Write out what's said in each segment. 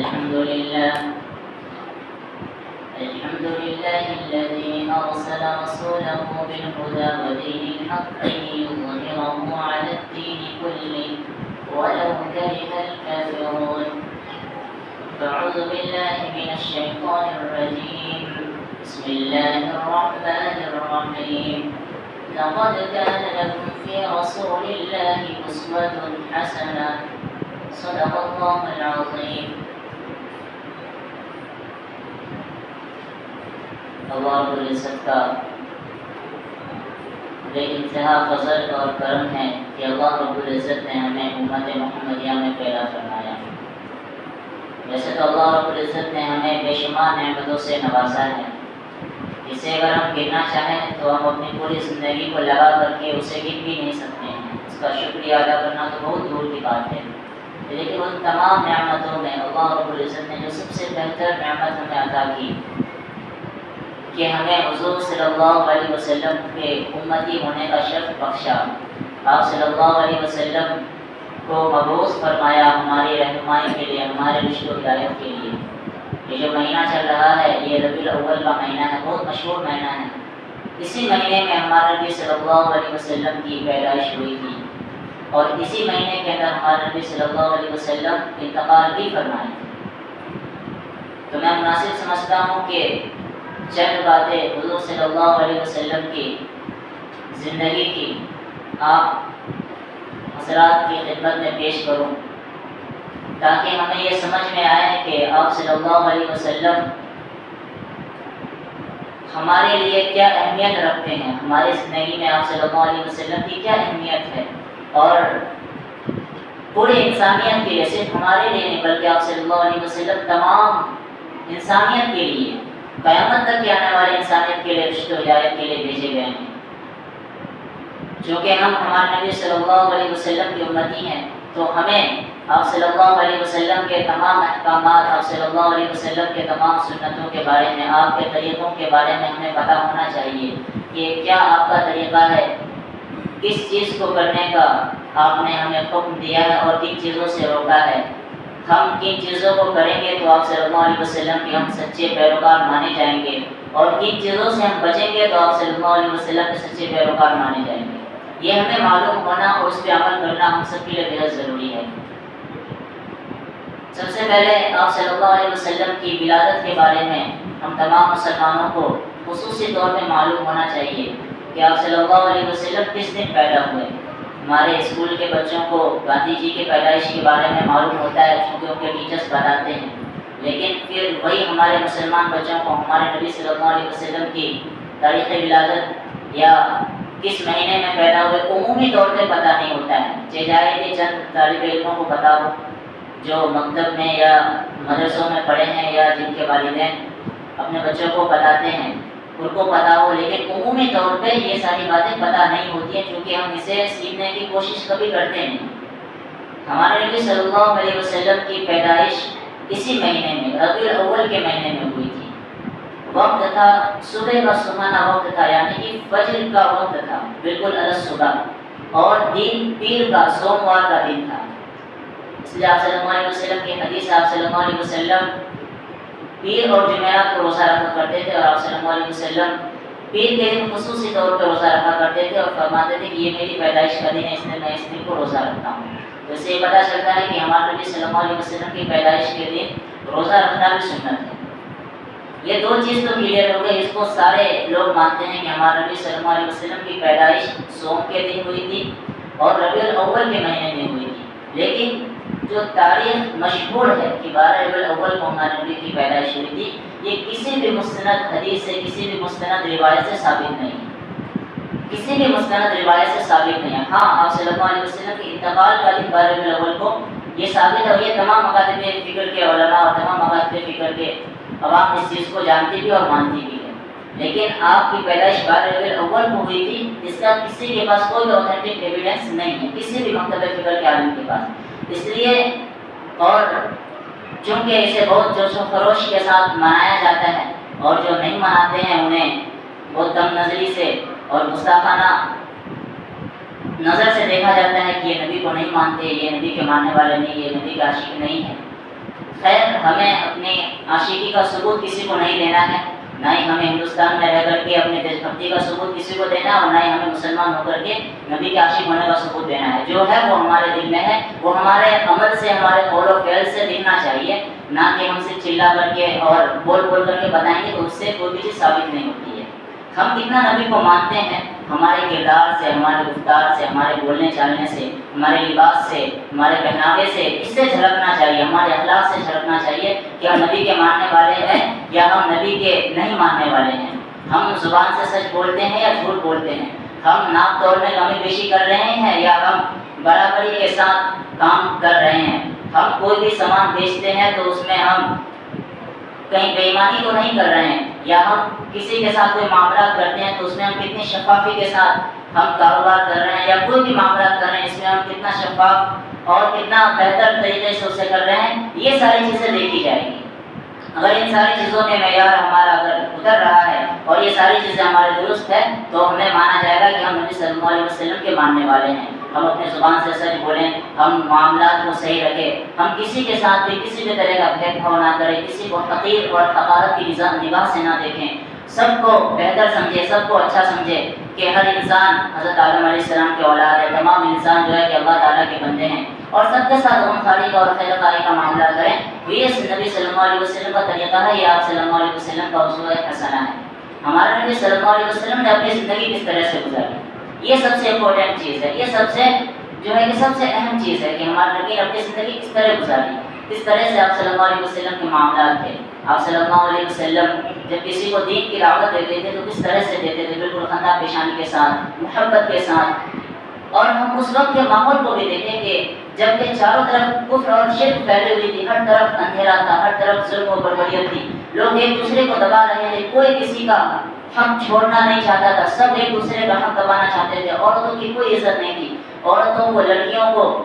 الحمد لله. الحمد لله الذي أرسل رسوله بالهدى ودين الحق ليظهره على الدين كله. ولو كره الكافرون. فأعوذ بالله من الشيطان الرجيم. بسم الله الرحمن الرحيم. لقد كان لكم في رسول الله أسوة حسنة. صدق الله العظيم. اللہ رب العزت کا بے انتہا فضل اور کرم ہے کہ اللہ رب العزت نے ہمیں امت محمدیہ میں پیدا فرمایا۔ ویسے تو اللہ رب العزت نے ہمیں بے شمار نعمتوں سے نوازا ہے۔ اسے اگر ہم گرنا چاہیں تو ہم اپنی پوری زندگی کو لگا کر کے اسے گر بھی نہیں سکتے۔ ہیں اس کا شکریہ ادا کرنا تو بہت دور کی بات ہے۔ لیکن ان تمام نعمتوں میں اللہ رب العزت نے جو سب سے بہتر نعمت ہمیں عطا کی کہ ہمیں حضور صلی اللہ علیہ وسلم کے امتی ہونے کا شرف بخشا۔ آپ صلی اللہ علیہ وسلم کو مبوس فرمایا ہماری رہنمائی کے لیے، ہمارے رشت و ہدایت کے لیے۔ یہ جو مہینہ چل رہا ہے، یہ ربی الاول کا مہینہ ہے، بہت مشہور مہینہ ہے۔ اسی مہینے میں ہمارے نبی صلی اللہ علیہ وسلم کی پیدائش ہوئی تھی۔ اور اسی مہینے کے اندر ہمارے نبی صلی اللہ علیہ وسلم انتقال بھی فرمائے۔ تھے تو میں مناسب سمجھتا ہوں کہ چند باتیں حضور صلی اللہ علیہ وسلم کی زندگی کی آپ حضرات کی خدمت میں پیش کروں۔ تاکہ ہمیں یہ سمجھ میں آئے کہ آپ صلی اللہ علیہ وسلم ہمارے لیے کیا اہمیت رکھتے ہیں۔ ہماری زندگی میں آپ صلی اللہ علیہ وسلم کی کیا اہمیت ہے؟ اور پورے انسانیت کے لیے، صرف ہمارے لیے نہیں، بلکہ آپ صلی اللہ علیہ وسلم تمام انسانیت کے لیے۔ قیامت تک کے آنے والے انسانیت کے لیے رشت و ہدایت کے لیے بھیجے گئے ہیں۔ چونکہ ہم ہمارے نبی صلی اللہ علیہ وسلم کی امتی ہیں، تو ہمیں آپ صلی اللہ علیہ وسلم کے تمام احکامات، آپ صلی اللہ علیہ وسلم کے تمام سنتوں کے بارے میں، آپ کے طریقوں کے بارے میں ہمیں پتہ ہونا چاہیے کہ کیا آپ کا طریقہ ہے۔ کس چیز کو کرنے کا آپ نے ہمیں حکم دیا ہے اور کن چیزوں سے روکا ہے۔ ہم کن چیزوں کو کریں گے تو آپ صلی اللہ علیہ وسلم کے ہم سچے پیروکار مانے جائیں گے اور کن چیزوں سے ہم بچیں گے تو آپ صلی اللہ علیہ وسلم کے سچے پیروکار مانے جائیں گے۔ یہ ہمیں معلوم ہونا اور اس پہ عمل کرنا ہم سب کے لیے بہت ضروری ہے۔ سب سے پہلے آپ صلی اللہ علیہ وسلم کی ولادت کے بارے میں ہم تمام مسلمانوں کو خصوصی طور پہ معلوم ہونا چاہیے کہ آپ صلی اللہ علیہ وسلم کس دن پیدا ہوئے۔ ہمارے اسکول کے بچوں کو گاندھی جی کے پیدائش کے بارے میں معلوم ہوتا ہے، چونکہ ان کے ٹیچرس بتاتے ہیں۔ لیکن پھر وہی ہمارے مسلمان بچوں کو ہمارے نبی صلی اللہ علیہ وسلم کی تاریخ ولادت یا کس مہینے میں پیدا ہوئے، عمومی طور پہ پتہ نہیں ہوتا ہے۔ چاہے کہ چند طالب علموں کو پتہ ہو، جو مکتب میں یا مدرسوں میں پڑھے ہیں یا جن کے والدین اپنے بچوں کو بتاتے ہیں۔ ان کو پتہ ہو، لیکن عمومی طور پہ یہ ساری باتیں پتہ نہیں ہوتی ہیں کیونکہ ہم اسے سیکھنے کی کوشش کبھی کرتے نہیں۔ ہمارے نبی صلی اللہ علیہ وسلم کی پیدائش اسی مہینے میں، ربیع الاول کے مہینے میں ہوئی تھی۔ وقت تھا، صبح کا سہانا وقت تھا یعنی کہ فجر کا وقت تھا، بالکل الگ صبح۔ اور دن پیر کا، سوموار کا دن تھا۔ اس لیے آپ صلی اللہ علیہ وسلم کی حدیث، آپ صلی اللہ علیہ وسلم پیر اور جمعرات کو روزہ رکھا کرتے تھے اور آپ صلی اللہ علیہ وسلم پیر کے دن خصوصی طور پہ روزہ رکھا کرتے تھے اور فرماتے تھے کہ یہ میری پیدائش کا دن ہے، اس لیے میں اس دن کو روزہ رکھتا ہوں۔ تو اس سے یہ پتہ چلتا ہے کہ ہمارے نبی صلی اللہ علیہ وسلم کی پیدائش کے دن روزہ رکھنا بھی سنت ہے۔ یہ دو چیز تو کلیئر ہو گئی، اس کو سارے لوگ مانتے ہیں کہ ہمارے نبی صلی اللہ علیہ وسلم کی پیدائش سوم کے دن ہوئی تھی اور ربیع الاول کے مہینے میں ہوئی تھی۔ لیکن جو تاریخ مشہور ہے کہ بارہ ربیع الاول کو ہمارے نبی کی پیدائش ہوئی تھی، یہ کسی بھی مستند حدیث سے، کسی بھی مستند روایت سے ثابت نہیں۔ ہے کسی بھی مستند روایت سے ثابت نہیں ہے۔ ہاں آپ صلی اللہ علیہ وسلم کے انتقال کا دن بارہ ربیع الاول کو یہ ثابت ہے یہ تمام مکاتب فکر کے علماء اور تمام مکاتب فکر کے عوام اس چیز کو جانتی بھی اور مانتی بھی ہے۔ لیکن آپ کی پیدائش بارہ ربیع الاول کو ہوئی تھی، اس کا کسی کے پاس کوئی بھی اوتھینٹک ایویڈنس نہیں ہے۔ کسی بھی مکتب فکر کے عالم کے پاس۔ اس لیے اور چونکہ اسے بہت جوش و خروش کے ساتھ منایا جاتا ہے اور جو نہیں مناتے ہیں انہیں بہت دم نظری سے اور گستاخانہ نظر سے دیکھا جاتا ہے کہ یہ نبی کو نہیں مانتے، یہ نبی کے ماننے والے نہیں، یہ نبی کا عاشق نہیں ہے خیر، ہمیں اپنی عاشقی کا ثبوت کسی کو نہیں دینا ہے۔ نہ ہی ہمیں ہندوستان میں رہ کر کے اپنے دیش بھکتی کا ثبوت کسی کو دینا اور نہ ہی ہمیں مسلمان ہو کر کے نبی کے عاشق ہونے کا ثبوت دینا ہے۔ جو ہے وہ ہمارے دل میں ہے، وہ ہمارے عمل سے، ہمارے قول و فعل سے دکھنا چاہیے۔ نہ کہ ہم سے چلا کر کے اور بول بول کر کے بتائیں گے تو اس سے کوئی بھی چیز ثابت نہیں ہوتی ہے۔ ہم کتنا نبی کو مانتے ہیں، ہمارے کردار سے، ہمارے گفتار سے، ہمارے بولنے چالنے سے، ہمارے لباس سے، ہمارے پہناوے سے، اس سے جھلکنا چاہیے، ہمارے اخلاق سے جھلکنا چاہیے کہ ہم نبی کے ماننے والے ہیں یا ہم نبی کے نہیں ماننے والے ہیں۔ ہم زبان سے سچ بولتے ہیں یا جھوٹ بولتے ہیں؟ ہم ناپ توڑ میں کمی بیشی کر رہے ہیں یا ہم برابری کے ساتھ کام کر رہے ہیں؟ ہم کوئی بھی سامان بیچتے ہیں تو اس میں ہم کہیں بےمانی تو نہیں کر رہے ہیں، یا ہم کسی کے ساتھ کوئی معاملات کرتے ہیں تو اس میں ہم کتنی شفافی کے ساتھ ہم کاروبار کر رہے ہیں یا کوئی بھی معاملات کر رہے ہیں، اس میں ہم کتنا شفاف اور کتنا بہتر طریقے سے اسے کر رہے ہیں، یہ ساری چیزیں دیکھی جائیں گی۔ اگر ان ساری چیزوں میں معیار ہمارا اگر اتر رہا ہے اور یہ ساری چیزیں ہمارے درست ہے تو ہمیں مانا جائے گا کہ ہم نبی صلی اللہ علیہ وسلم کے ماننے والے ہیں۔ ہم اپنے زبان سے سچ بولیں، ہم معاملات کو صحیح رکھیں، ہم کسی کے ساتھ بھی کسی بھی طرح کا بھید بھاؤ نہ کریں، کسی کو حقیر اور حقارت کی نگاہ سے نہ دیکھیں۔ سب کو بہتر سمجھے سب کو اچھا سمجھے کہ ہر انسان حضرت عالم علیہ السلام کے اولاد ہے۔ تمام انسان جو ہے کہ اللہ تعالیٰ کے بندے ہیں۔ اور سب کے ساتھ غم خالی کا اور خیر خالی کا معاملہ کریں۔ یہ نبی صلی اللہ علیہ وسلم کا طریقہ ہے، یہ آپ صلی اللہ علیہ وسلم کا اصول حسنہ ہے۔ ہمارے نبی صلی اللہ علیہ وسلم نے اپنی زندگی کس طرح سے گزاری؟ یہ سب سے امپورٹنٹ چیز ہے۔ یہ سب سے جو ہے کہ سب سے اہم چیز ہے کہ ہمارے نبی نے اپنی زندگی کس طرح گزاری۔ کس طرح سے آپ صلی اللہ علیہ وسلم کے معاملات تھے۔ آپ صلی اللہ علیہ وسلم جب کسی کو دین کی دعوت دیتے تھے تو کس طرح سے دیتے تھے؟ بالکل خندہ پیشانی کے ساتھ، محبت کے ساتھ۔ اور ہم اس وقت کے ماحول کو بھی دیکھیں کہ جبکہ چاروں طرف کفر اور شرک پھیلی ہوئی تھی، ہر طرف اندھیرا تھا، ہر طرف ظلم و بربریت تھی لوگ ایک دوسرے کو دبا رہے تھے، کوئی کسی کا حق چھوڑنا نہیں چاہتا تھا، سب ایک دوسرے کا حق دبانا چاہتے تھے۔ عورتوں کی کوئی عزت نہیں تھی۔ عورتوں کو، لڑکیوں کو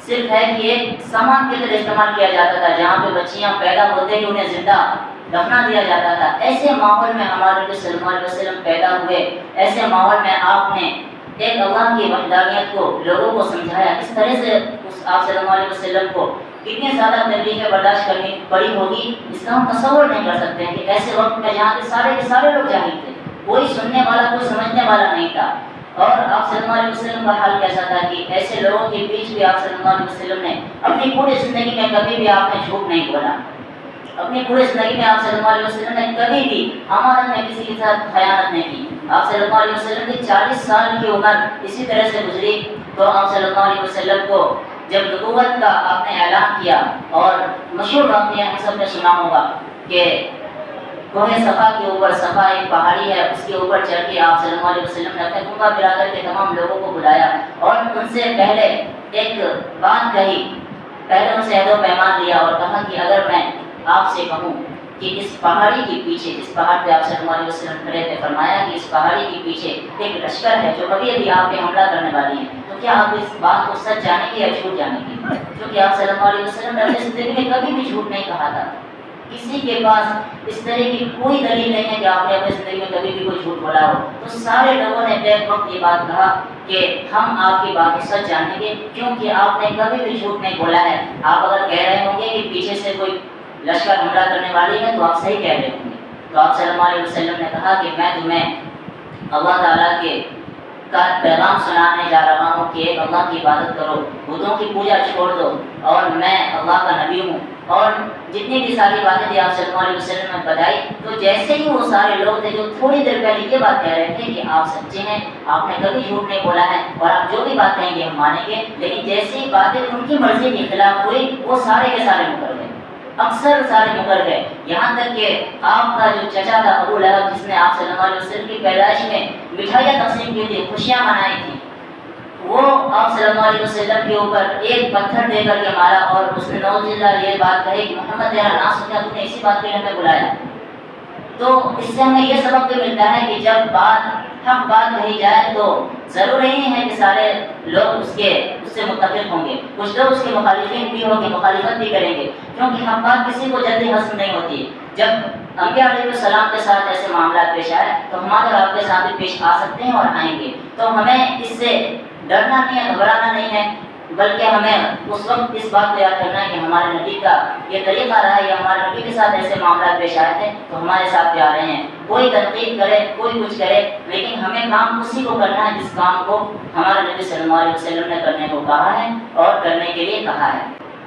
صرف ہے کہ ایک سامان کی طرح استعمال کیا جاتا تھا، جہاں پہ بچیاں پیدا ہوتے ہی انہیں زندہ دفنا دیا جاتا تھا۔ ایسے ماحول میں ہمارے نبی صلی اللہ علیہ وسلم پیدا ہوئے۔ ایسے ماحول میں آپ نے ایک اللہ کی وحدانیت کو، لوگوں کو سمجھایا۔ اس طرح سے اس آپ صلی اللہ علیہ وسلم کو کتنی زیادہ تبلیغیں برداشت کرنی پڑی ہوگی، اس کا ہم تصور نہیں کر سکتے ہیں کہ ایسے وقت میں جہاں کے سارے کے سارے لوگ جاہل تھے، کوئی سننے والا، کوئی سمجھنے والا نہیں تھا۔ اور آپ صلی اللہ علیہ وسلم کا حال کیسا تھا کہ ایسے لوگوں کے بیچ بھی آپ صلی اللہ علیہ وسلم نے اپنی پوری زندگی میں کبھی بھی آپ نے جھوٹ نہیں بولا۔ اپنی پوری زندگی میں آپ صلی اللہ علیہ وسلم نے کبھی بھی امانت میں کسی کے ساتھ خیانت نہیں کی۔ آپ صلی اللہ علیہ وسلم کی چالیس سال کی عمر اسی طرح سے گزری تو آپ صلی اللہ علیہ وسلم کو جب نبوت کا آپ نے اعلان کیا اور مشہور واقعہ ہم سب نے سنا ہوگا کہ کوہ صفا کے اوپر صفا ایک پہاڑی ہے، اس کے اوپر چڑھ کے آپ صلی اللہ علیہ وسلم نے اپنے کنبا برادر کے تمام لوگوں کو بلایا اور ان سے پہلے ایک بات کہی۔ پہلے ان سے عہد و پیمان لیا اور کہا کہ اگر میں آپ سے کہوں کہ اس پہاڑی کے پیچھے جس پہاڑ پہ آپ صلی اللہ علیہ وسلم کھڑے تھے، فرمایا کہ اس پہاڑی کے پیچھے ایک لشکر ہے جو کبھی ابھی آپ پہ حملہ کرنے والی ہے۔ کیا آپ اس بات کو سچ جانے کی یا جھوٹ جانے کی کیونکہ آپ صلی اللہ علیہ وسلم نے اپنی زندگی میں کبھی بھی جھوٹ نہیں کہا تھا۔ کسی کے پاس اس طرح کی کوئی دلیل نہیں ہے کہ آپ نے اپنی زندگی میں کبھی بھی کوئی جھوٹ بولا ہو۔ تو سارے لوگوں نے بیک وقت یہ بات کہا کہ ہم آپ کی بات کو سچ جانیں گے کیونکہ آپ نے کبھی بھی جھوٹ نہیں بولا ہے۔ آپ اگر کہہ رہے ہوں گے کہ پیچھے سے کوئی لشکر حملہ کرنے والی ہے تو آپ صحیح کہہ رہے ہوں گے۔ تو آپ صلی اللہ علیہ وسلم نے کہا کہ میں تمہیں اللہ تعالیٰ کے کا پیغام سنانے جا رہا ہوں کہ ایک اللہ کی عبادت کرو بتوں کی پوجا چھوڑ دو اور میں اللہ کا نبی ہوں۔ اور جتنی بھی ساری باتیں تھی آپ صلی اللہ علیہ وسلم نے بتائی، تو جیسے ہی وہ سارے لوگ تھے جو تھوڑی دیر پہلے یہ بات کہہ رہے تھے کہ آپ سچے ہیں، آپ نے کبھی جھوٹ نہیں بولا ہے اور آپ جو بھی بات کہیں گے ہم مانیں گے، لیکن جیسی باتیں ان کی مرضی کے خلاف ہوئی، وہ سارے کے سارے مکر گئے اکثر سارے مکر گئے یہاں تک کہ آپ کا جو چچا تھا ابو لہب جس نے آپ صلی اللہ علیہ وسلم کی پیدائش میں مٹھائیاں تقسیم کی تھی خوشیاں منائی تھیں وہ آپ صلی اللہ علیہ وسلم کے اوپر ایک پتھر دے کر کے مارا اور اس نے نوز اللہ یہ بات کہی کہ محمد تیرا نام سنیا تم نے اسی بات کے لیے ہمیں بلایا تو اس سے ہمیں یہ سبق بھی ملتا ہے کہ جب بات حق بات کہی جائے تو ضروری نہیں ہے کہ سارے لوگ اس کے، اس سے متفق ہوں گے۔ کچھ لوگ اس کے مخالفین بھی ہوں گے، مخالفت بھی کریں گے۔ کیونکہ حق بات کسی کو جلدی حسن نہیں ہوتی۔ جب انبیاء علیہ السلام کے ساتھ ایسے معاملات پیش آئے تو ہمارے آپ کے ساتھ بھی پیش آ سکتے ہیں اور آئیں گے۔ تو ہمیں اس سے ڈرنا نہیں ہے، گھبرانا نہیں ہے۔ بلکہ ہمیں اس وقت اس بات کو یاد کرنا ہے کہ ہمارے نبی کا یہ طریقہ رہا ہے یا ہمارے نبی کے ساتھ ایسے معاملات پیش آئے تھے، تو ہمارے ساتھ بھی آ رہے ہیں۔ کوئی تنقید کرے، کوئی کچھ کرے، لیکن ہمیں کام اسی کو کرنا ہے جس کام کو ہمارے نبی صلی اللہ علیہ وسلم نے کرنے کو کہا ہے اور کرنے کے لیے کہا ہے۔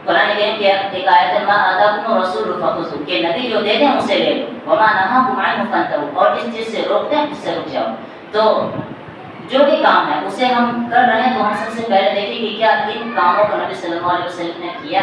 قرآن کریم کی ایک آیت ہے، ما آداکم رسول فخذو کہ نبی جو دے دیں اسے لے لو۔ وما نہاکم عنہ فانتهوا۔ اور جس چیز سے روکتے ہیں، اس سے رک جاؤ۔ تو جو بھی کام ہے، اسے ہم کر رہے ہیں تو ہم سب سے پہلے دیکھیں کہ کیا ان کاموں کو نبی صلی اللہ علیہ وسلم نے کیا؟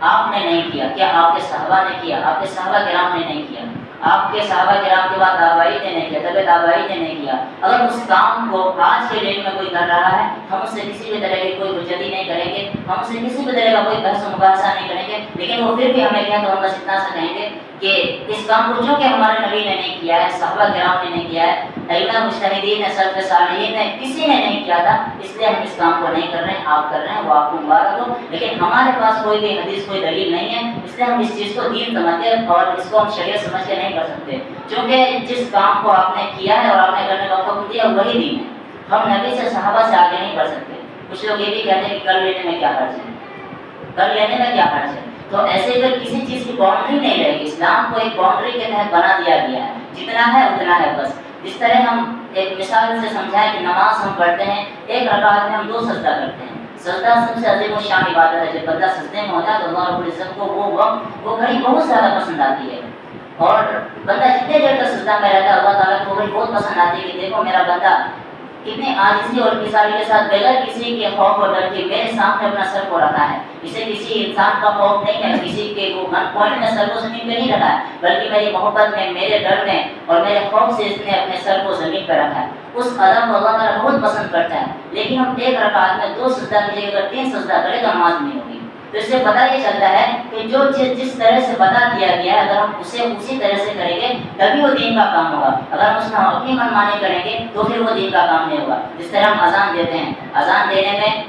آپ نے نہیں کیا۔ کیا آپ کے صحابہ نے کیا؟ آپ کے صحابہ کرام نے نہیں کیا۔ آپ کے صحابہ کرام کے بعد آبائی نے نہیں کیا، طبیعت آبائی نے نہیں کیا۔ اگر اس کام کو آج کے ڈیٹ میں کوئی کر رہا ہے، ہم اس سے کسی بھی طرح کی کوئی حجتی نہیں کریں گے، ہم اس سے کسی بھی طرح کا کوئی بحث و مباحثہ نہیں کریں گے، لیکن وہ پھر بھی ہمیں کہیں تو ہم بس اتنا سا کہیں گے کہ اس کام کو چونکہ ہمارے نبی نے نہیں کیا ہے، صحابہ کرام نے نہیں کیا ہے علم مشتحدین نے سلف صالحین نے کسی نے نہیں کیا تھا، اس لیے ہم اس کام کو نہیں کر رہے ہیں، آپ کر رہے ہیں، وہ آپ کو مبارک ہو، لیکن ہمارے پاس کوئی بھی حدیث، کوئی دلیل نہیں ہے، اس لیے ہم اس چیز کو دین سمجھتے ہیں اور اس کو ہم شریعت سمجھ کے نہیں کر سکتے۔ چونکہ جس کام کو آپ نے کیا ہے اور آپ نے کرنے کا حکم دیا، وہی دین ہے۔ ہم نبی سے صحابہ سے آگے نہیں بڑھ سکتے۔ کچھ لوگ یہ بھی کہتے ہیں کہ کر لینے میں کیا حرض ہے؟ کر لینے میں کیا حرض ہے؟ تو ایسے اگر کسی چیز کی باؤنڈری نہیں رہے گی اسلام کو ایک باؤنڈری کے تحت بنا دیا گیا ہے، جتنا ہے اتنا ہے بس۔ اس طرح ہم ایک مثال سے سمجھائیں کہ نماز ہم پڑھتے ہیں، ایک رکعت میں ہم دو سجدہ کرتے ہیں۔ سجدہ سب سے عظیم و شان عبادت ہے۔ جب بندہ سجدے میں ہوتا ہے تو اللہ رب العزت کو وہ وقت، وہ گھڑی بہت زیادہ پسند آتی ہے۔ اور بندہ جتنے دیر تک سجدہ میں رہتا ہے، اللہ تعالیٰ کو گھڑی بہت پسند آتی ہے کہ دیکھو میرا بندہ کتنے آجزی اور کساری کے ساتھ بغیر کسی کے خوف اور ڈر کے میرے سامنے اپنا سر کو رکھا ہے۔ اسے کسی انسان کا خوف نہیں ہے، کسی کے وہ گن پوائنٹ میں سر کو زمین پہ نہیں رکھا ہے، بلکہ میری محبت میں، میرے ڈر میں اور میرے خوف سے اس نے اپنے سر کو زمین پہ رکھا ہے۔ اس ادب کو اللہ تعالیٰ بہت پسند کرتا ہے۔ لیکن ہم ایک رکعت میں دو سجدہ کیجیے، اگر تین سجدہ کرے تو نماز نہیں ہوگی۔ تو اس سے پتہ یہ چلتا ہے کہ جو چیز جس طرح سے بتا دیا گیا ہے، اگر ہم اسے اسی طرح سے کریں گے، تبھی وہ دین کا کام ہوگا۔ اگر ہم اس میں اپنی من مانی کریں گے، تو پھر وہ دین کا کام نہیں ہوگا۔ جس طرح ہم اذان دیتے ہیں۔ اذان دینے میں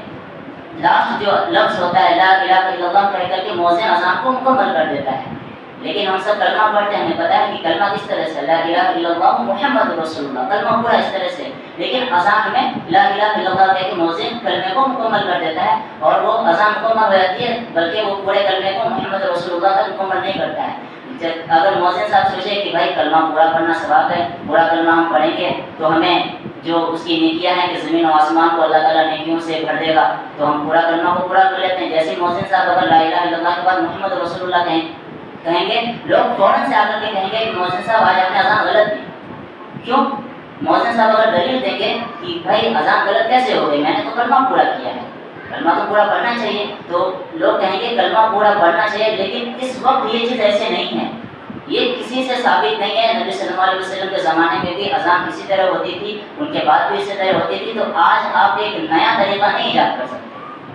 لاسٹ جو لفظ ہوتا ہے، لا الہ الا اللہ کر کے موزن اذان کو مکمل کر دیتا ہے۔ لیکن ہم سب کلمہ پڑھتے ہیں، ہمیں پتہ ہے کہ کلمہ کس طرح سے لا الہ الا اللہ محمد رسول اللہ کلمہ پورا اس طرح سے لیکن اذان میں لا الہ الا اللہ کہہ کے موزن کلمے کو مکمل کر دیتا ہے اور وہ اذان مکمل ہو جاتی ہے، بلکہ وہ پورے کلمے کو محمد رسول اللہ تک مکمل نہیں کرتا ہے۔ جب اگر موزن صاحب سوچے کہ بھائی کلمہ پورا پڑھنا ثواب ہے، پورا کلمہ ہم پڑھیں گے، تو ہمیں جو اس کی نیکیاں ہیں کہ زمین و آسمان کو اللہ تعالیٰ نیکیوں سے بھر دے گا، تو ہم پورا کلمہ کو پورا کر لیتے ہیں۔ جیسے موزن صاحب اگر لا الہ الا اللہ کے بعد محمد رسول اللہ کہیں کہیں گے، لوگ فوراً سے آ کر کے کہیں گے کہ موزن صاحب آج آپ نے اذان غلط دی کیوں؟ موزن صاحب اگر دلیل دیں گے کہ بھائی اذان غلط کیسے ہو گئی؟ میں نے تو کلمہ پورا کیا ہے۔ کلمہ تو پورا پڑھنا چاہیے۔ تو لوگ کہیں گے، کلمہ پورا پڑھنا چاہیے، لیکن اس وقت یہ چیز ایسے نہیں ہے۔ یہ کسی سے ثابت نہیں ہے۔ نبی صلی اللہ علیہ وسلم کے زمانے میں بھی اذان اسی طرح ہوتی تھی، ان کے بعد بھی اسی طرح ہوتی تھی۔ تو آج آپ ایک نیا طریقہ نہیں ایجاد کر سکتے۔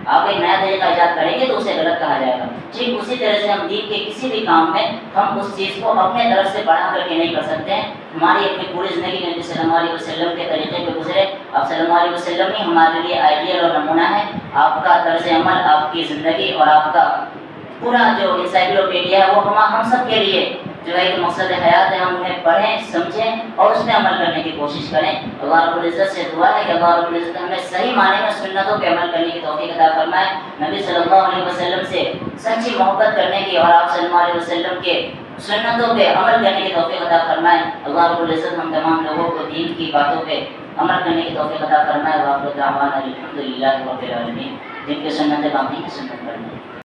آپ ایک نیا طریقہ ایجاد کریں گے تو اسے غلط کہا جائے گا۔ ٹھیک اسی طرح سے ہم دین کے کسی بھی کام میں ہم اس چیز کو اپنے طرف سے بڑھا کر کے نہیں کر سکتے۔ ہیں ہماری اپنی پوری زندگی میں نبی صلی اللہ علیہ وسلم کے طریقے پہ گزرے آپ صلی اللہ علیہ وسلم ہی ہمارے لیے آئیڈیل اور نمونہ ہے۔ آپ کا طرز عمل، آپ کی زندگی اور آپ کا پورا جو انسائکلوپیڈیا ہے وہ ہم سب کے لیے جو ہے مقصد حیات ہے، ہم انہیں پڑھیں، سمجھیں اور اس میں عمل کرنے کی کوشش کریں۔ اللہ رب العزت سے دعا ہے کہ اللہ رب العزت ہمیں صحیح معنی میں سنتوں پہ عمل کرنے کی توفیق عطا فرمائے۔ نبی صلی اللہ علیہ وسلم سے سچی محبت کرنے کی اور آپ صلی اللہ علیہ وسلم کے سنتوں پہ عمل کرنے کی توفیق عطا فرمائے۔ اللہ رب العزت ہم تمام لوگوں کو دین کی باتوں پہ عمل کرنے کی توفیق عطا فرمائے۔ واقع الحمد للہ رب العالمین۔ جن کے سنتیں باقی ہیں سنت کرنے